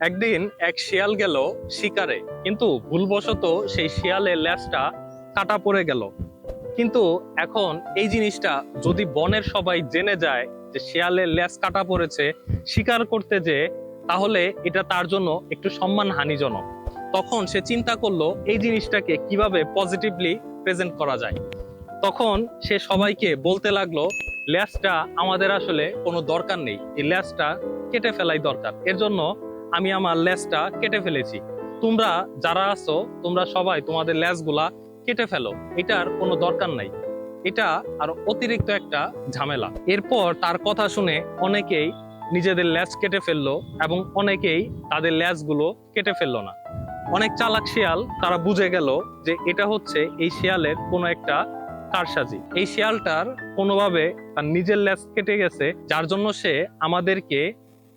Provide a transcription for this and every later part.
একদিন এক শিয়াল গেল শিকারে, কিন্তু ভুলবশত সেই শিয়ালের ল্যাজটা কাটা পড়ে গেল। কিন্তু এখন এই জিনিসটা যদি বনের সবাই জেনে যায় যে শিয়ালের ল্যাজ কাটা পড়েছে, শিকার করতে যে, তাহলে এটা তার জন্য একটু সম্মান হানিজনক তখন সে চিন্তা করল, এই জিনিসটাকে কীভাবে পজিটিভলি প্রেজেন্ট করা যায়? তখন সে সবাইকে বলতে লাগল ল্যাজটা আমাদের আসলে কোনো দরকার নেই। এই ল্যাজটা কেটে ফেলাই দরকার। এর জন্য আমি আমার লেজটা কেটে ফেলেছি। তোমরা যারা আছো, তোমরা সবাই তোমাদের লেজগুলা কেটে ফেলো। এটার কোনো দরকার নাই। এটা আর অতিরিক্ত একটা ঝামেলা। এরপর তার কথা শুনে অনেকেই নিজেদের লেজ কেটে ফেলল এবং অনেকেই তাদের লেজগুলো কেটে ফেলল না। অনেক চালাক শিয়াল, তারা বুঝে গেল যে এটা হচ্ছে এই শিয়ালের কোনো একটা কারসাজি। এই শিয়ালটার কোনোভাবে তার নিজের লেজ কেটে গেছে, যার জন্য সে আমাদেরকে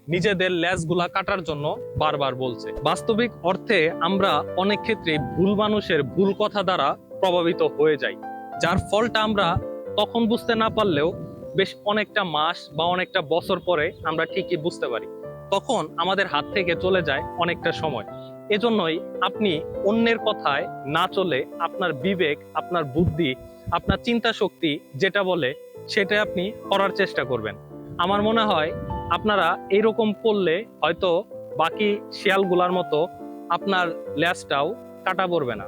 নিজেদের ল্যাজগুলা কাটার জন্য বারবার বলছে। বাস্তবিক অর্থে আমরা অনেক ক্ষেত্রে ভুল মানুষের ভুল কথা দ্বারা প্রভাবিত হয়ে যাই। যার ফলটা আমরা তখন বুঝতে না পারলেও বেশ অনেকটা মাস বা অনেকটা বছর পরে আমরা ঠিকই বুঝতে পারি। তখন আমাদের হাত থেকে চলে যায় অনেকটা সময়। এজন্যই আপনি অন্যের কথায় না চলে আপনার বিবেক, আপনার বুদ্ধি, আপনার চিন্তা শক্তি যেটা বলে সেটা আপনি করার চেষ্টা করবেন। আমার মনে হয় আপনারা এইরকম করলে হয়তো বাকি শিয়ালগুলার মতো আপনার ল্যাসটাও কাটা পড়বে না।